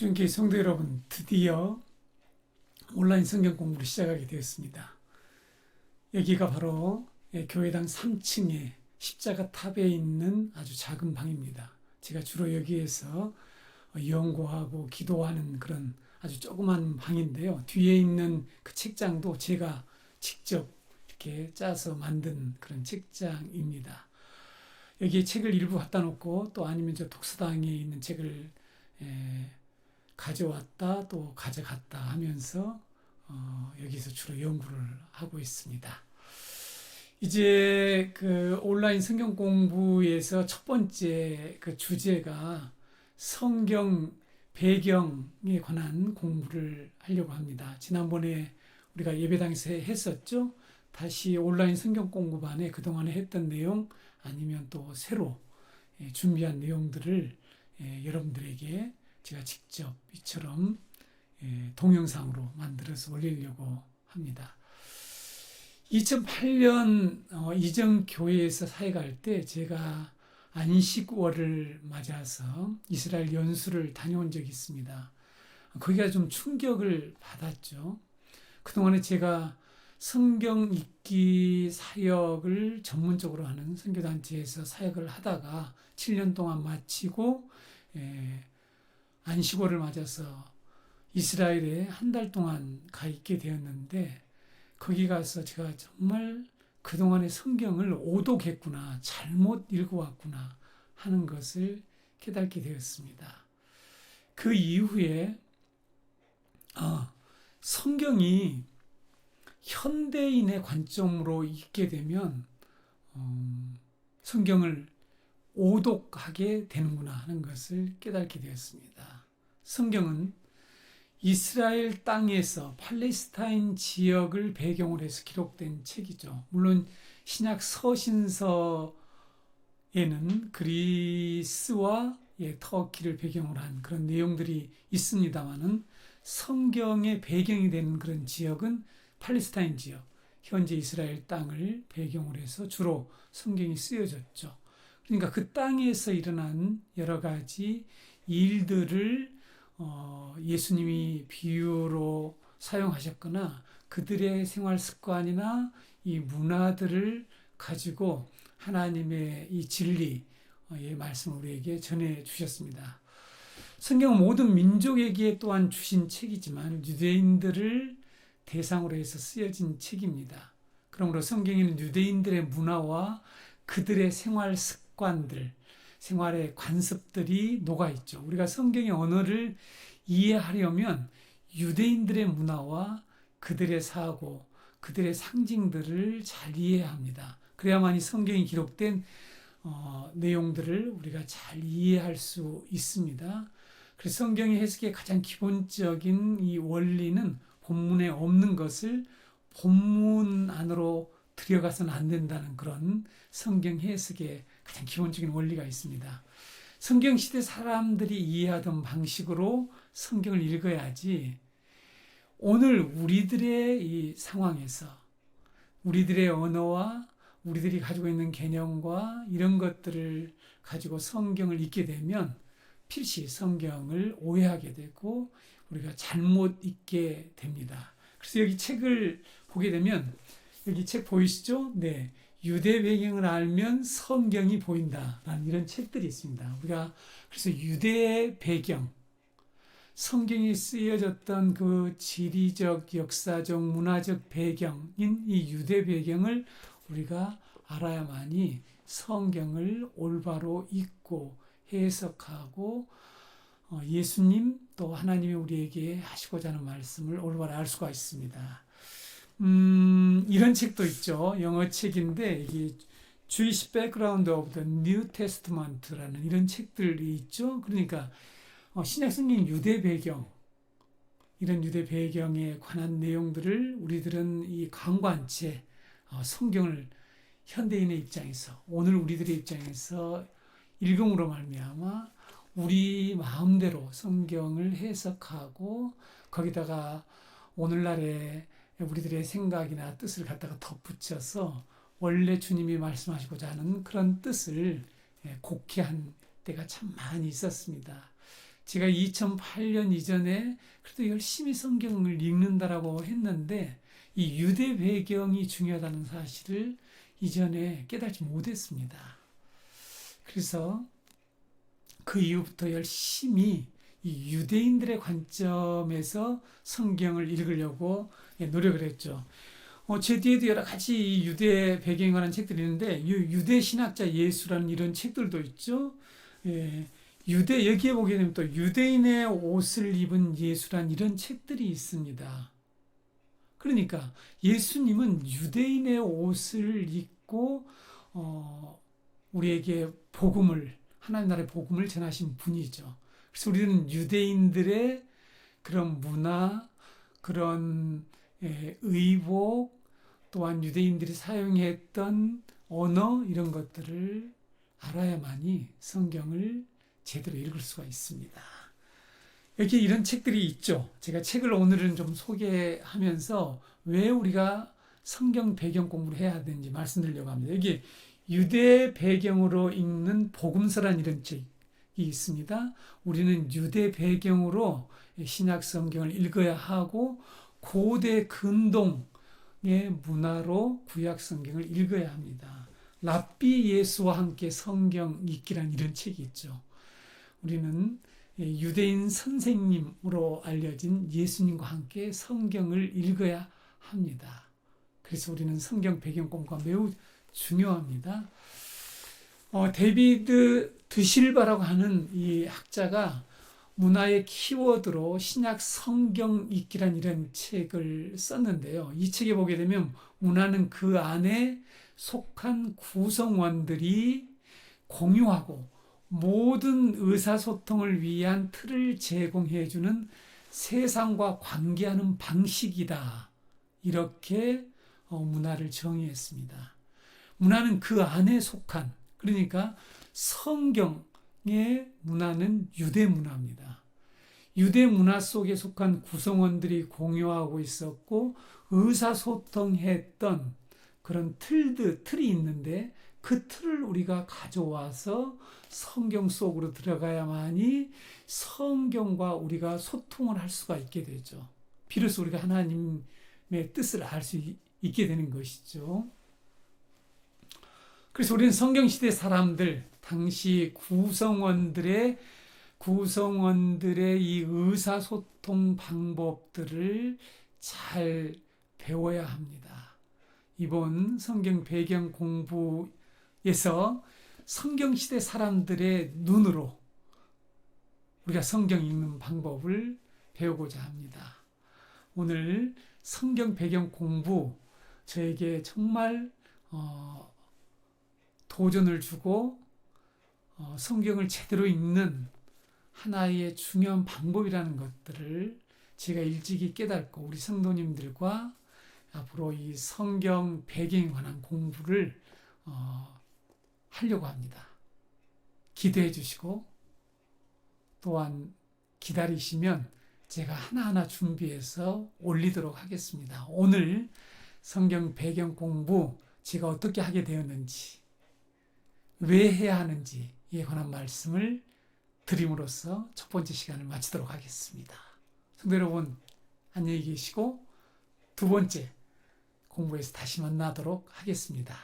복중교회 성도 여러분, 드디어 온라인 성경 공부를 시작하게 되었습니다. 여기가 바로 예, 교회당 3층에 십자가 탑에 있는 아주 작은 방입니다. 제가 주로 여기에서 연구하고 기도하는 그런 아주 조그만 방인데요. 뒤에 있는 그 책장도 제가 직접 이렇게 짜서 만든 그런 책장입니다. 여기에 책을 일부 갖다 놓고 또 아니면 저 독서당에 있는 책을 에, 가져왔다 또 가져갔다 하면서 어, 여기서 주로 연구를 하고 있습니다. 이제 그 온라인 성경 공부에서 첫 번째 그 주제가 성경 배경에 관한 공부를 하려고 합니다. 지난번에 우리가 예배당에서 했었죠. 다시 온라인 성경 공부반에 그동안에 했던 내용 아니면 또 새로 예, 준비한 내용들을 예, 여러분들에게 제가 직접 이처럼 예, 동영상으로 만들어서 올리려고 합니다. 2008년 어, 이전 교회에서 사역할 때 제가 안식월을 맞아서 이스라엘 연수를 다녀온 적이 있습니다. 거기가 좀 충격을 받았죠. 그동안에 제가 성경 읽기 사역을 전문적으로 하는 선교단체에서 사역을 하다가 7년 동안 마치고 예, 안식월을 맞아서 이스라엘에 한 달 동안 가 있게 되었는데 거기 가서 제가 정말 그동안의 성경을 오독했구나, 잘못 읽어왔구나 하는 것을 깨닫게 되었습니다. 그 이후에 아, 성경이 현대인의 관점으로 읽게 되면 음, 성경을 오독하게 되는구나 하는 것을 깨닫게 되었습니다. 성경은 이스라엘 땅에서 팔레스타인 지역을 배경으로 해서 기록된 책이죠. 물론 신약 서신서에는 그리스와 예, 터키를 배경으로 한 그런 내용들이 있습니다만은 성경의 배경이 되는 그런 지역은 팔레스타인 지역, 현재 이스라엘 땅을 배경으로 해서 주로 성경이 쓰여졌죠. 그러니까 그 땅에서 일어난 여러 가지 일들을 어, 예수님이 비유로 사용하셨거나 그들의 생활 습관이나 이 문화들을 가지고 하나님의 이 진리의 말씀을 우리에게 전해 주셨습니다. 성경은 모든 민족에게 또한 주신 책이지만 유대인들을 대상으로 해서 쓰여진 책입니다. 그러므로 성경에는 유대인들의 문화와 그들의 생활 습관 들, 생활의 관습들이 녹아 있죠. 우리가 성경의 언어를 이해하려면 유대인들의 문화와 그들의 사고, 그들의 상징들을 잘 이해해야 합니다. 그래야만 이 성경이 기록된 어, 내용들을 우리가 잘 이해할 수 있습니다. 그래서 성경의 해석의 가장 기본적인 이 원리는 본문에 없는 것을 본문 안으로 들여가서는 안 된다는 그런 성경 해석의 기본적인 원리가 있습니다. 성경 시대 사람들이 이해하던 방식으로 성경을 읽어야지 오늘 우리들의 이 상황에서 우리들의 언어와 우리들이 가지고 있는 개념과 이런 것들을 가지고 성경을 읽게 되면 필시 성경을 오해하게 되고 우리가 잘못 읽게 됩니다. 그래서 여기 책을 보게 되면 여기 책 보이시죠? 네. 유대 배경을 알면 성경이 보인다 라는 이런 책들이 있습니다. 우리가 그래서 유대 배경, 성경이 쓰여졌던 그 지리적, 역사적, 문화적 배경인 이 유대 배경을 우리가 알아야만이 성경을 올바로 읽고 해석하고 어, 예수님 또 하나님이 우리에게 하시고자 하는 말씀을 올바로 알 수가 있습니다. 음, 이런 책도 있죠. 영어 책인데 이게 Jewish Background of the New Testament라는 이런 책들이 있죠. 그러니까 어, 신약 성경 유대 배경 이런 유대 배경에 관한 내용들을 우리들은 이 강관체 어, 성경을 현대인의 입장에서 오늘 우리들의 입장에서 읽음으로 말미암아 우리 마음대로 성경을 해석하고 거기다가 오늘날의 우리들의 생각이나 뜻을 갖다가 덧붙여서 원래 주님이 말씀하시고자 하는 그런 뜻을 예, 곡해한 때가 참 많이 있었습니다. 제가 2008년 이전에 그래도 열심히 성경을 읽는다라고 했는데 이 유대 배경이 중요하다는 사실을 이전에 깨닫지 못했습니다. 그래서 그 이후부터 열심히 이 유대인들의 관점에서 성경을 읽으려고 예, 노력을 했죠. 어, 제 뒤에도 여러 가지 이 유대 배경에 관한 책들이 있는데 유, 유대 신학자 예수라는 이런 책들도 있죠. 예, 유대 여기에 보게 되면 또 유대인의 옷을 입은 예수란 이런 책들이 있습니다. 그러니까 예수님은 유대인의 옷을 입고 어, 우리에게 복음을 하나님 나라의 복음을 전하신 분이죠. 그래서 우리는 유대인들의 그런 문화, 그런 예, 의복, 또한 유대인들이 사용했던 언어 이런 것들을 알아야만이 성경을 제대로 읽을 수가 있습니다. 여기 이런 책들이 있죠. 제가 책을 오늘은 좀 소개하면서 왜 우리가 성경 배경 공부를 해야 되는지 말씀드리려고 합니다. 여기 유대 배경으로 읽는 복음서란 이런 책이 있습니다. 우리는 유대 배경으로 신약 성경을 읽어야 하고 고대 근동의 문화로 구약 성경을 읽어야 합니다. 랍비 예수와 함께 성경 읽기란 이런 책이 있죠. 우리는 유대인 선생님으로 알려진 예수님과 함께 성경을 읽어야 합니다. 그래서 우리는 성경 배경 공부가 매우 중요합니다. 어, 데비드 드실바라고 하는 이 학자가 문화의 키워드로 신약 성경 읽기란 이런 책을 썼는데요. 이 책에 보게 되면 문화는 그 안에 속한 구성원들이 공유하고 모든 의사소통을 위한 틀을 제공해주는 세상과 관계하는 방식이다. 이렇게 어, 문화를 정의했습니다. 문화는 그 안에 속한, 그러니까 성경의 문화는 유대 문화입니다. 유대 문화 속에 속한 구성원들이 공유하고 있었고, 의사소통했던 그런 틀들, 틀이 있는데, 그 틀을 우리가 가져와서 성경 속으로 들어가야만이 성경과 우리가 소통을 할 수가 있게 되죠. 비로소 우리가 하나님의 뜻을 알 수 있게 되는 것이죠. 그래서 우리는 성경시대 사람들, 당시 구성원들의 구성원들의 이 의사소통 방법들을 잘 배워야 합니다. 이번 성경 배경 공부에서 성경 시대 사람들의 눈으로 우리가 성경 읽는 방법을 배우고자 합니다. 오늘 성경 배경 공부 저에게 정말 어, 도전을 주고 어, 성경을 제대로 읽는 하나의 중요한 방법이라는 것들을 제가 일찍이 깨닫고 우리 성도님들과 앞으로 이 성경 배경에 관한 공부를 어, 하려고 합니다. 기대해 주시고 또한 기다리시면 제가 하나하나 준비해서 올리도록 하겠습니다. 오늘 성경 배경 공부 제가 어떻게 하게 되었는지, 왜 해야 하는지에 관한 말씀을 드림으로써 첫 번째 시간을 마치도록 하겠습니다. 성도 여러분, 안녕히 계시고 두 번째 공부에서 다시 만나도록 하겠습니다.